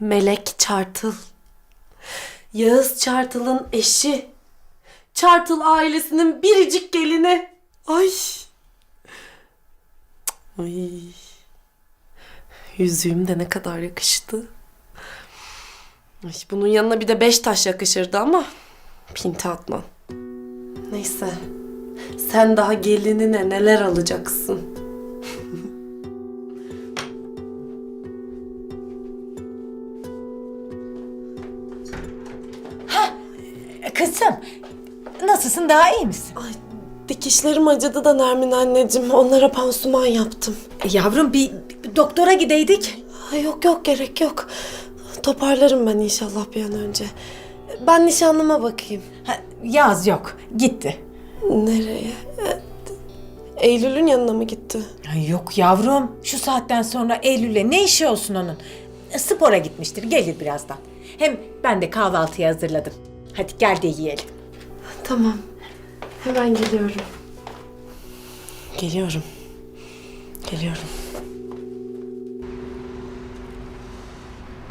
Melek Çartıl. Yağız Çartıl'ın eşi. Çartıl ailesinin biricik gelini. Ay. Ay. Yüzüğüm de ne kadar yakıştı. Ay, bunun yanına bir de beş taş yakışırdı ama pinti atmam. Neyse. Sen daha gelinine neler alacaksın? Nasılsın? Daha iyi misin? Ay dikişlerim acıdı da Nermin anneciğim. Onlara pansuman yaptım. Yavrum bir, bir doktora gideydik. Ay yok yok gerek yok. Toparlarım ben inşallah bir an önce. Ben nişanlıma bakayım. Ha, yaz yok, gitti. Nereye? E, Eylül'ün yanına mı gitti? Ay yok yavrum, şu saatten sonra Eylül'le ne işi olsun onun? Spora gitmiştir, gelir birazdan. Hem ben de kahvaltıyı hazırladım. Hadi gel de yiyelim. Tamam. Hemen geliyorum. Geliyorum. Geliyorum.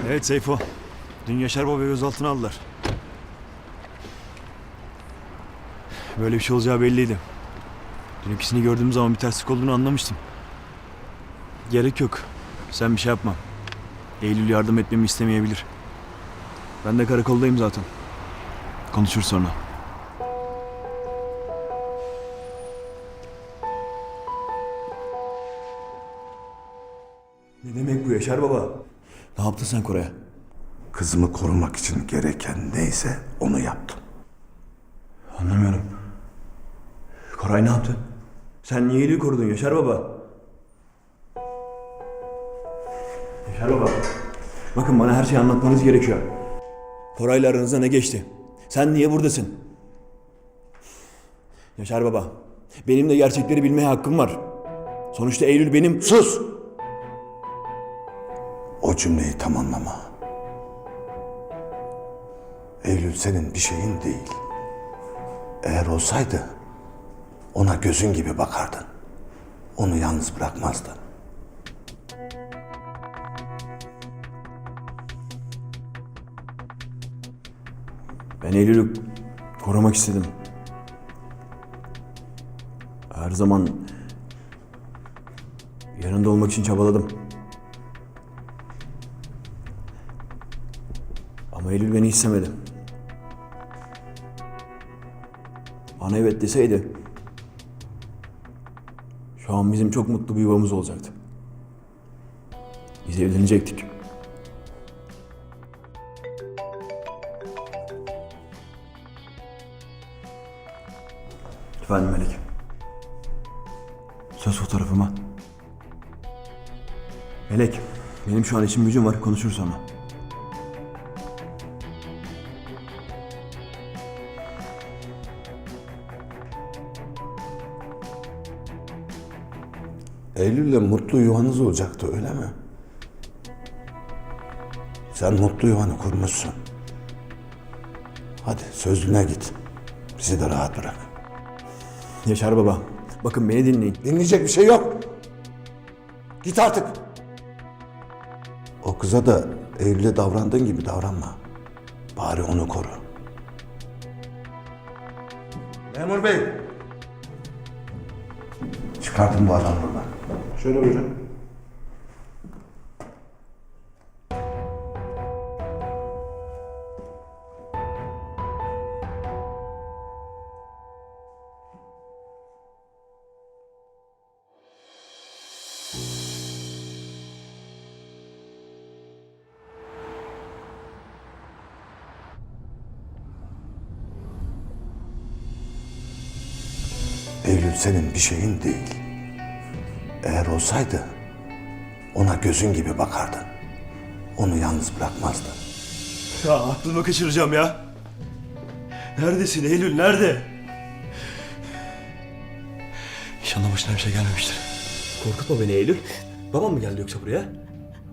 Evet Seyfo. Dün Yaşar Baba'yı gözaltına aldılar. Böyle bir şey olacağı belliydi. Dün ikisini gördüğüm zaman bir terslik olduğunu anlamıştım. Gerek yok. Sen bir şey yapma. Eylül yardım etmemi istemeyebilir. Ben de karakoldayım zaten. Konuşuruz sonra. Yaşar Baba? Ne yaptın sen Koray'a? Kızımı korumak için gereken neyse onu yaptım. Anlamıyorum. Koray ne yaptı? Sen niye Eylül'ü korudun Yaşar Baba? Yaşar Baba. Bakın bana her şeyi anlatmanız gerekiyor. Koray'la aranızda ne geçti? Sen niye buradasın? Yaşar Baba. Benim de gerçekleri bilmeye hakkım var. Sonuçta Eylül benim... Sus! O cümleyi tamamlama. Eylül senin bir şeyin değil. Eğer olsaydı ona gözün gibi bakardın. Onu yalnız bırakmazdın. Ben Eylül'ü korumak istedim. Her zaman yanında olmak için çabaladım. Ama Eylül beni istemedi. Bana evet deseydi şu an bizim çok mutlu bir yuvamız olacaktı. Biz evlenecektik. Efendim Melek. Söz fotoğrafıma. Melek, benim şu an işim gücüm var. Konuşuruz sonra. Eylül'le mutlu yuvanız olacaktı öyle mi? Sen mutlu yuvanı kurmuşsun. Hadi sözlüğüne git. Bizi de rahat bırak. Yaşar baba, bakın beni dinleyin. Dinleyecek bir şey yok. Git artık. O kıza da Eylül'e davrandığın gibi davranma. Bari onu koru. Memur bey. Çıkartın bu adamı buradan. Şöyle buyurun. Eylül senin bir şeyin değil. Olsaydı ona gözün gibi bakardın. Onu yalnız bırakmazdın. Ya aklımı kaçıracağım ya. Neredesin Eylül, nerede? İnşallah başına bir şey gelmemiştir. Korkutma beni Eylül. Babam mı geldi yoksa buraya?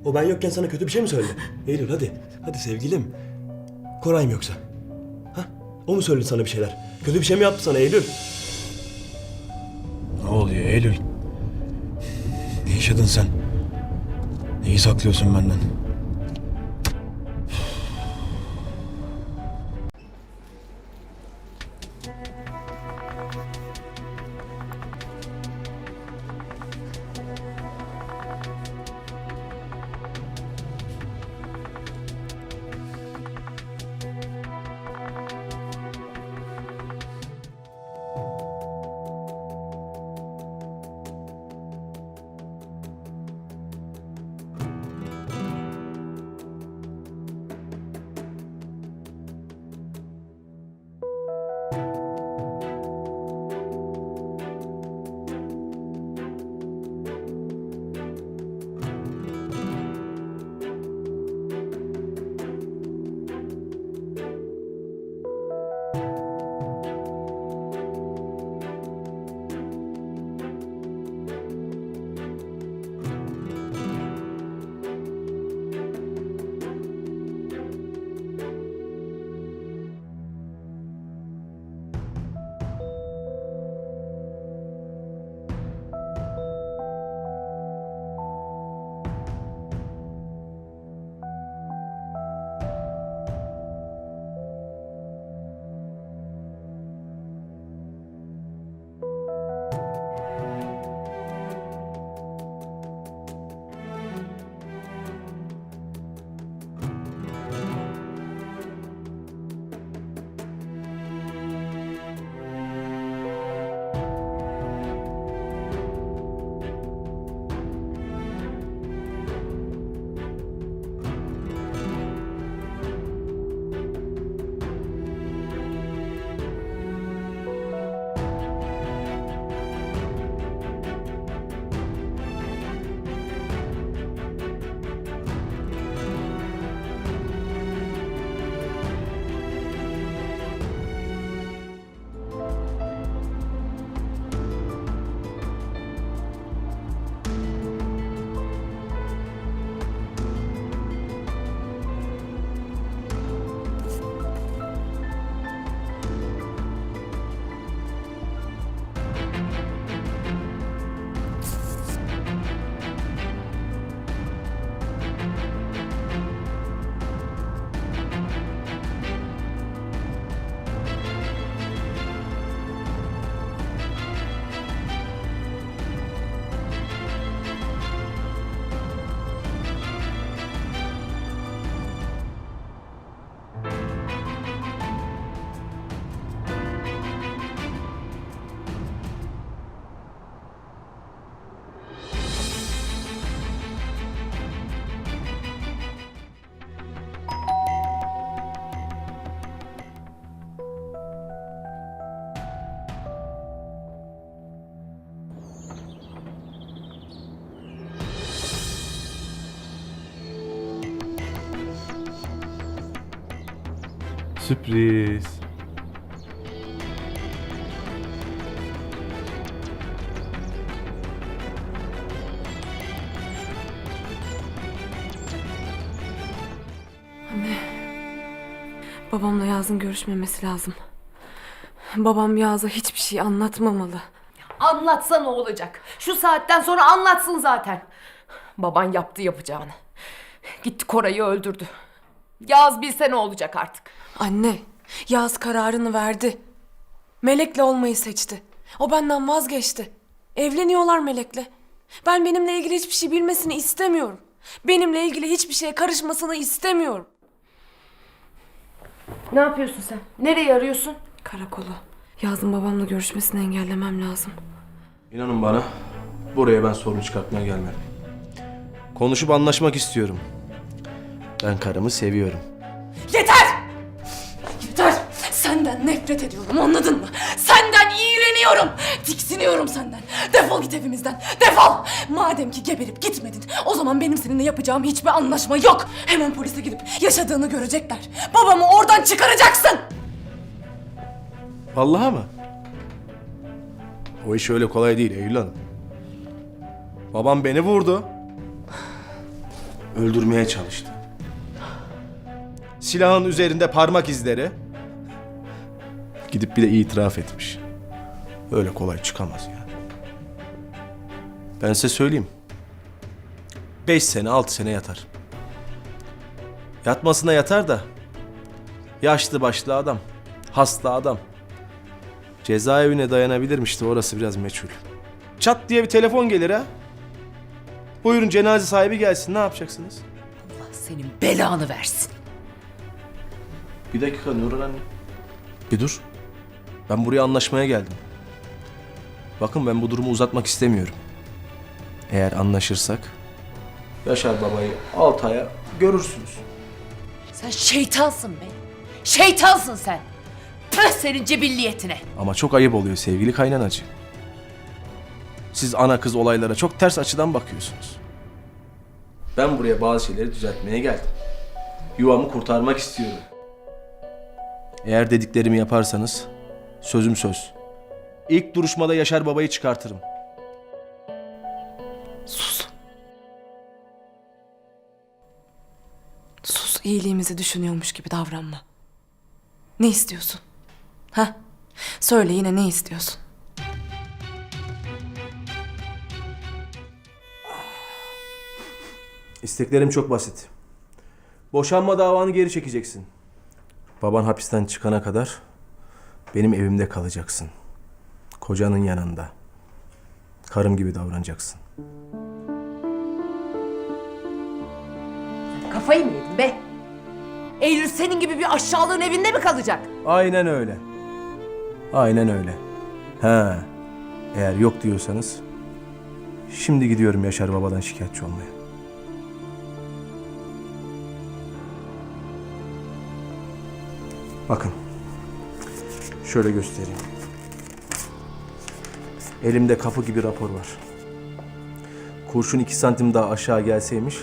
O ben yokken sana kötü bir şey mi söyledi? Eylül hadi. Hadi sevgilim. Koray mı yoksa? Ha? O mu söyledi sana bir şeyler? Kötü bir şey mi yaptı sana Eylül? Ne oluyor Eylül? Yaşadın sen? Neyi saklıyorsun benden? Sürpriz. Babamla Yaz'ın görüşmemesi lazım. Babam Yaz'a hiçbir şey anlatmamalı. Anlatsa ne olacak? Şu saatten sonra anlatsın zaten. Baban yaptı yapacağını. Gitti Koray'ı öldürdü. Yaz bilse ne olacak artık? Anne, Yaz kararını verdi. Melek'le olmayı seçti. O benden vazgeçti. Evleniyorlar Melek'le. Ben benimle ilgili hiçbir şey bilmesini istemiyorum. Benimle ilgili hiçbir şeye karışmasını istemiyorum. Ne yapıyorsun sen? Nereye arıyorsun? Karakolu. Yaz'ın babamla görüşmesini engellemem lazım. İnanın bana, buraya ben sorun çıkartmaya gelmedim. Konuşup anlaşmak istiyorum. Ben karımı seviyorum. Senden. Defol git evimizden. Defol! Madem ki geberip gitmedin o zaman benim seninle yapacağım hiçbir anlaşma yok. Hemen polise gidip yaşadığını görecekler. Babamı oradan çıkaracaksın! Vallahi mı? O iş öyle kolay değil Eylül Hanım. Babam beni vurdu. Öldürmeye çalıştı. Silahın üzerinde parmak izleri. Gidip bir de itiraf etmiş. Öyle kolay çıkamaz yani. Ben size söyleyeyim. Beş sene, altı sene yatar. Yatmasına yatar da. Yaşlı başlı adam. Hasta adam. Cezaevine dayanabilirmiş de orası biraz meçhul. Çat diye bir telefon gelir ha. Buyurun cenaze sahibi gelsin ne yapacaksınız? Allah senin belanı versin. Bir dakika Nurhan anne. Bir dur. Ben buraya anlaşmaya geldim. Bakın ben bu durumu uzatmak istemiyorum. Eğer anlaşırsak Yaşar babayı Altay'a görürsünüz. Sen şeytansın be. Şeytansın sen. Püh senin cebilliyetine. Ama çok ayıp oluyor sevgili kaynanacı. Siz ana kız olaylara çok ters açıdan bakıyorsunuz. Ben buraya bazı şeyleri düzeltmeye geldim. Yuvamı kurtarmak istiyorum. Eğer dediklerimi yaparsanız sözüm söz. İlk duruşmada Yaşar babayı çıkartırım. Sus. Sus iyiliğimizi düşünüyormuş gibi davranma. Ne istiyorsun? Ha? Söyle yine ne istiyorsun? İsteklerim çok basit. Boşanma davanı geri çekeceksin. Baban hapisten çıkana kadar benim evimde kalacaksın. Kocanın yanında. Karım gibi davranacaksın. Kafayı mı yedin be? Eylül senin gibi bir aşağılığın evinde mi kalacak? Aynen öyle. Aynen öyle. He. Eğer yok diyorsanız şimdi gidiyorum Yaşar babadan şikayetçi olmaya. Bakın. Şöyle göstereyim. Elimde kapı gibi rapor var. Kurşun iki santim daha aşağı gelseymiş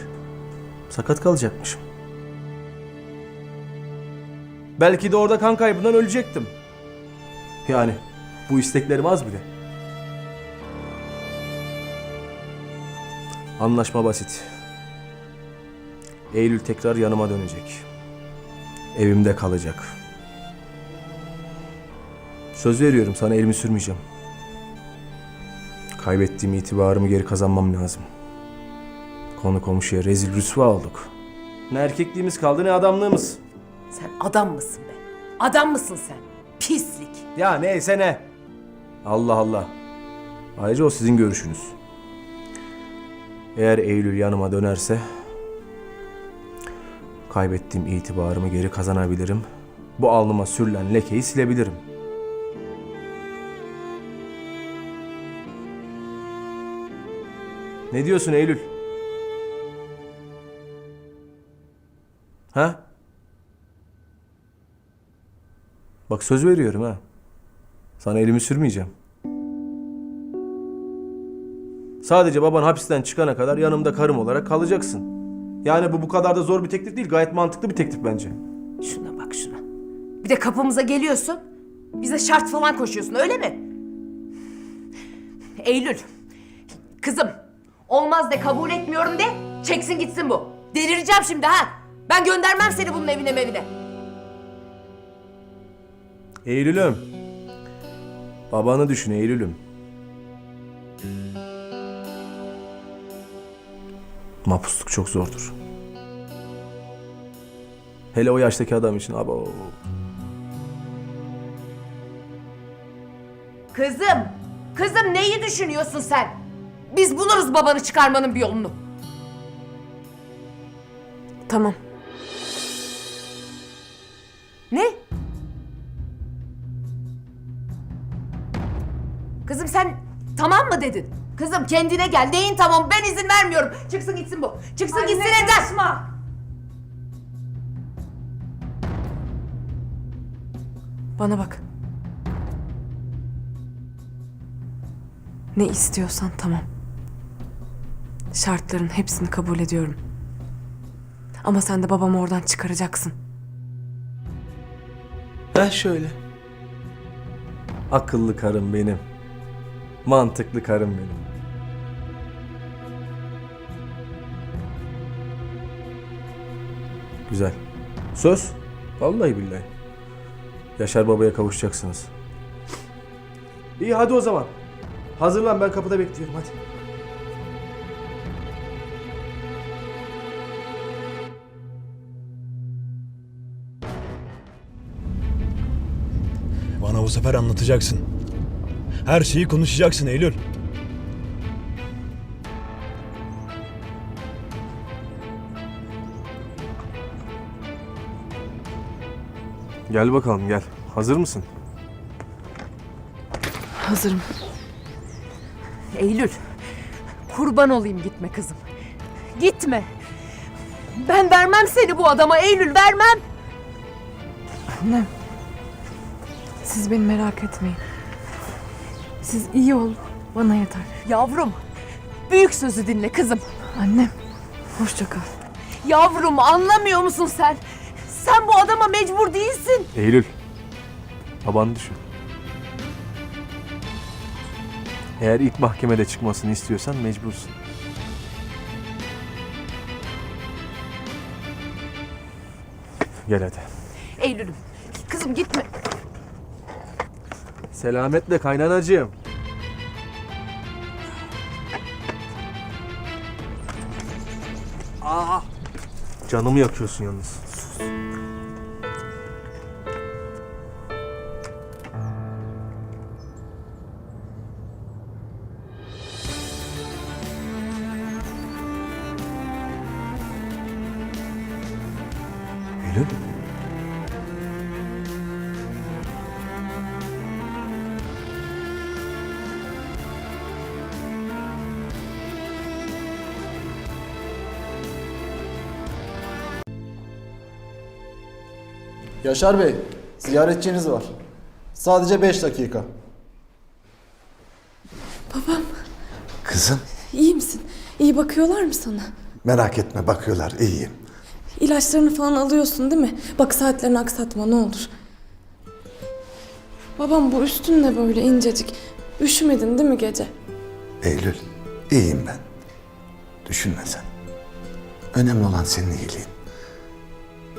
sakat kalacakmışım. Belki de orada kan kaybından ölecektim. Yani bu isteklerim az bile. Anlaşma basit. Eylül tekrar yanıma dönecek. Evimde kalacak. Söz veriyorum sana elimi sürmeyeceğim. Kaybettiğim itibarımı geri kazanmam lazım. Konu komşuya rezil rüsva olduk. Ne erkekliğimiz kaldı ne adamlığımız. Sen adam mısın be? Adam mısın sen? Pislik. Ya neyse ne. Allah Allah. Ayrıca o sizin görüşünüz. Eğer Eylül yanıma dönerse kaybettiğim itibarımı geri kazanabilirim. Bu alnıma sürülen lekeyi silebilirim. Ne diyorsun Eylül? Ha? Bak söz veriyorum ha. Sana elimi sürmeyeceğim. Sadece baban hapisten çıkana kadar yanımda karım olarak kalacaksın. Yani bu bu kadar da zor bir teklif değil. Gayet mantıklı bir teklif bence. Şuna bak şuna. Bir de kapımıza geliyorsun. Bize şart falan koşuyorsun öyle mi? Eylül. Kızım. Olmaz de kabul etmiyorum de. Çeksin gitsin bu. Delireceğim şimdi ha. Ben göndermem seni bunun evine mevine. Eylül'üm. Babanı düşün Eylül'üm. Mapusluk çok zordur. Hele o yaştaki adam için abo. Kızım. Kızım neyi düşünüyorsun sen? Biz buluruz babanı çıkarmanın bir yolunu. Tamam. Ne? Kızım sen tamam mı dedin? Kızım kendine gel. Neyin tamam? Ben izin vermiyorum. Çıksın gitsin bu. Çıksın gitsin evden. Bana bak. Ne istiyorsan tamam. Şartların hepsini kabul ediyorum. Ama sen de babamı oradan çıkaracaksın. Heh şöyle. Akıllı karım benim. Mantıklı karım benim. Güzel. Söz. Vallahi billahi. Yaşar babaya kavuşacaksınız. İyi hadi o zaman. Hazırlan ben kapıda bekliyorum hadi. Sefer anlatacaksın. Her şeyi konuşacaksın Eylül. Gel bakalım gel. Hazır mısın? Hazırım. Eylül. Kurban olayım gitme kızım. Gitme. Ben vermem seni bu adama Eylül vermem. Annem. Siz beni merak etmeyin. Siz iyi ol. Bana yeter. Yavrum. Büyük sözü dinle kızım. Annem. Hoşça kal. Yavrum anlamıyor musun sen? Sen bu adama mecbur değilsin. Eylül. Babanı düşün. Eğer ilk mahkemede çıkmasını istiyorsan mecbursun. Gel hadi. Eylül'üm. Kızım gitme. Selametle kaynanacığım. Aa! Canımı yakıyorsun yalnız. Yaşar Bey, ziyaretçiniz var. Sadece beş dakika. Kızım İyi misin? İyi bakıyorlar mı sana? merak etme bakıyorlar iyiyim. İlaçlarını falan alıyorsun değil mi? Bak saatlerini aksatma ne olur. Babam bu üstün ne böyle incecik? Üşümedin değil mi gece? Eylül iyiyim ben. Düşünme sen. Önemli olan senin iyiliğin.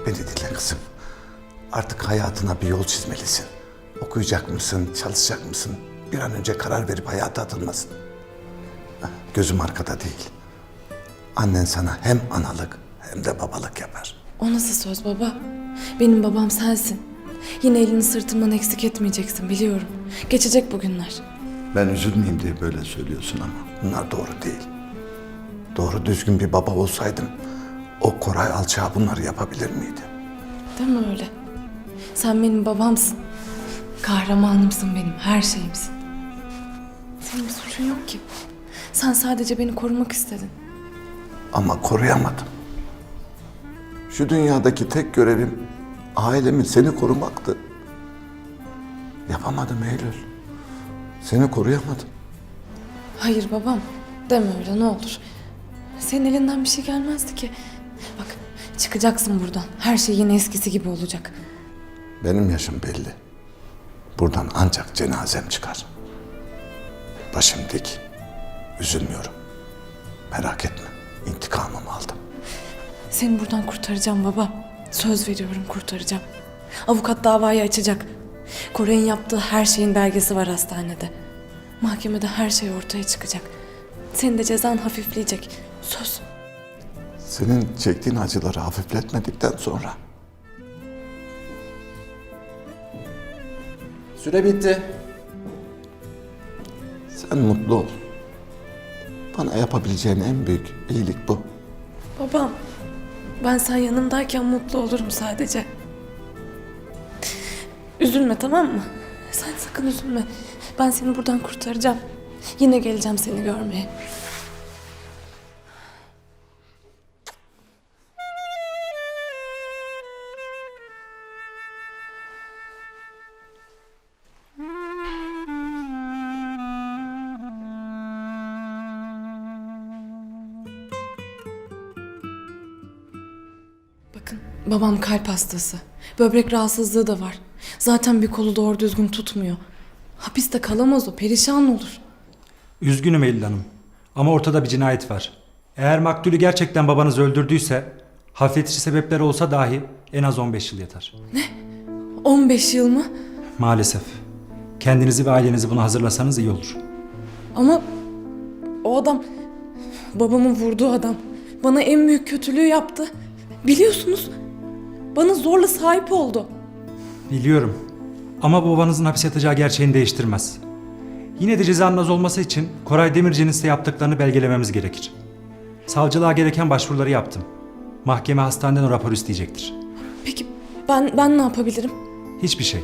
Beni dinle kızım. Artık hayatına bir yol çizmelisin. Okuyacak mısın, çalışacak mısın? Bir an önce karar verip hayata atılmasın. Gözüm arkada değil. Annen sana hem analık hem de babalık yapar. O nasıl söz baba? Benim babam sensin. Yine elini sırtımdan eksik etmeyeceksin biliyorum. Geçecek bu günler. Ben üzülmeyeyim diye böyle söylüyorsun ama bunlar doğru değil. Doğru düzgün bir baba olsaydım o Koray alçağı bunları yapabilir miydi? Deme öyle. Sen benim babamsın. Kahramanımsın benim, her şeyimsin. Senin bir suçun yok ki. Sen sadece beni korumak istedin. Ama koruyamadım. Şu dünyadaki tek görevim ailemin seni korumaktı. Yapamadım Eylül. Seni koruyamadım. Hayır babam. Deme öyle ne olur. Senin elinden bir şey gelmezdi ki. Bak çıkacaksın buradan. Her şey yine eskisi gibi olacak. Benim yaşım belli. Buradan ancak cenazem çıkar. Başım dik. Üzülmüyorum. Merak etme. İntikamımı aldım. Seni buradan kurtaracağım baba. Söz veriyorum kurtaracağım. Avukat davayı açacak. Koray'ın yaptığı her şeyin belgesi var hastanede. Mahkemede her şey ortaya çıkacak. Senin de cezan hafifleyecek. Söz. Senin çektiğin acıları hafifletmedikten sonra Süre bitti. sen mutlu ol. Bana yapabileceğin en büyük iyilik bu. Babam, ben sen yanımdayken mutlu olurum sadece. Üzülme tamam mı? Sen sakın üzülme. Ben seni buradan kurtaracağım. Yine geleceğim seni görmeye. Babam kalp hastası. Böbrek rahatsızlığı da var. Zaten bir kolu doğru düzgün tutmuyor. Hapiste kalamaz o perişan olur. Üzgünüm Eylül Hanım. Ama ortada bir cinayet var. Eğer maktulü gerçekten babanız öldürdüyse, hafifletici sebepler olsa dahi en az 15 yıl yatar. 15 yıl mı? Maalesef. Kendinizi ve ailenizi buna hazırlasanız iyi olur. Ama o adam babamın vurduğu adam bana en büyük kötülüğü yaptı. Biliyorsunuz bana zorla sahip oldu. Biliyorum. Ama babanızın hapis yatacağı gerçeğini değiştirmez. Yine de cezanın az olması için Koray Demirci'nin size yaptıklarını belgelememiz gerekir. Savcılığa gereken başvuruları yaptım. Mahkeme hastaneden o raporu isteyecektir. Peki ben ben ne yapabilirim? Hiçbir şey.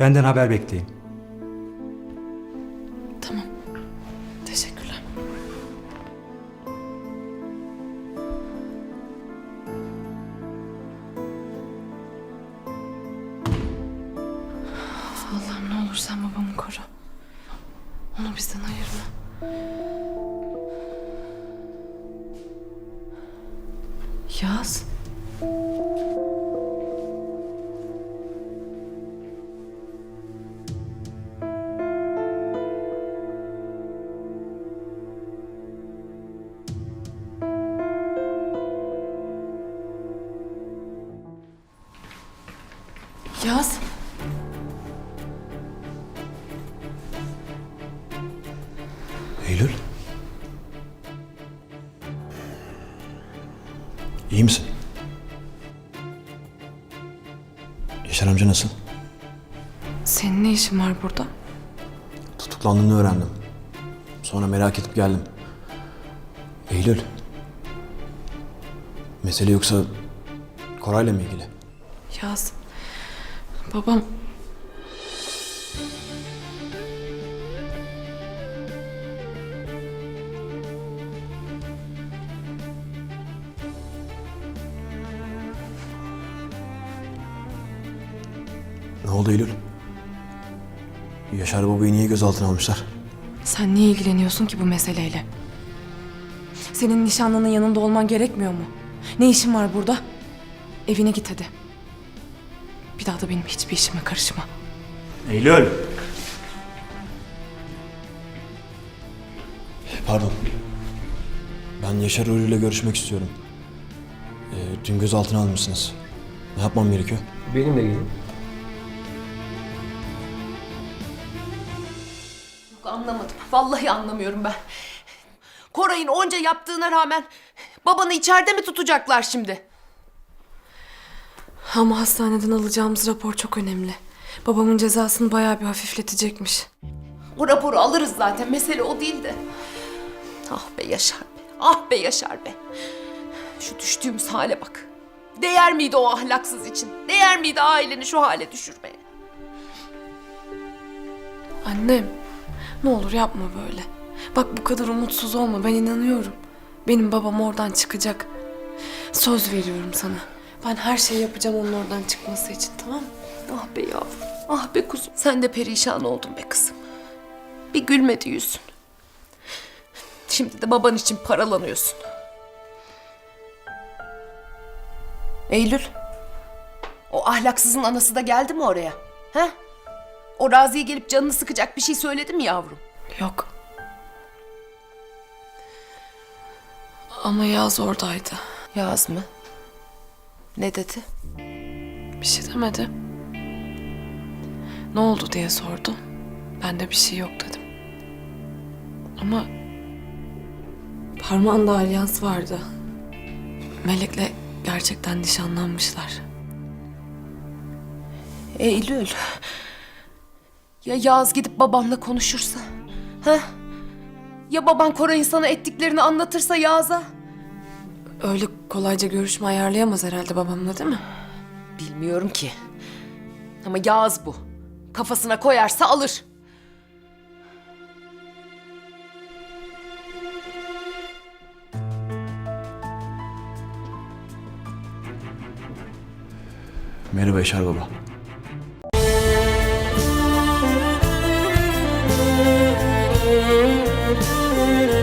Benden haber bekleyin. Yaz. İşin var burada? Tutuklandığını öğrendim. Sonra merak edip geldim. Eylül. Mesele yoksa Koray'la mı ilgili? Yaz. Babam Ne oldu Eylül? Yaşar babayı niye gözaltına almışlar? sen niye ilgileniyorsun ki bu meseleyle? Senin nişanlının yanında olman gerekmiyor mu? Ne işin var burada? Evine git hadi. Bir daha da benim hiçbir işime karışma. Eylül! Pardon. Ben Yaşar Uğur ile görüşmek istiyorum. Ee, dün gözaltına almışsınız. Ne yapmam gerekiyor? Benimle gelin. Anlamadım. Vallahi anlamıyorum ben. Koray'ın onca yaptığına rağmen babanı içeride mi tutacaklar şimdi? Ama hastaneden alacağımız rapor çok önemli. Babamın cezasını bayağı bir hafifletecekmiş. O raporu alırız zaten. Mesele o değil de. Ah be Yaşar be. Ah be Yaşar be. Şu düştüğümüz hale bak. Değer miydi o ahlaksız için? Değer miydi aileni şu hale düşürmeye? Annem, ne olur yapma böyle. Bak bu kadar umutsuz olma, ben inanıyorum. Benim babam oradan çıkacak. Söz veriyorum sana. Ben her şeyi yapacağım onun oradan çıkması için, tamam mı? Ah be yavrum. Ah be kuzum. Sen de perişan oldun be kızım. Bir gülmedi yüzün. Şimdi de baban için paralanıyorsun. Eylül. O ahlaksızın anası da geldi mi oraya? He? O Razi'ye gelip canını sıkacak bir şey söyledi mi yavrum? Yok. Ama Yaz oradaydı. Yaz mı? Ne dedi? Bir şey demedi. Ne oldu diye sordu. Ben de bir şey yok dedim. Ama parmağında alyans vardı. Melek'le gerçekten nişanlanmışlar. Eylül. Ya Yaz gidip babamla konuşursa? Ha? Ya baban Koray'ın sana ettiklerini anlatırsa Yaz'a? Öyle kolayca görüşme ayarlayamaz herhalde babamla değil mi? Bilmiyorum ki. Ama Yaz bu. Kafasına koyarsa alır. Merhaba Yaşar Baba. Müzik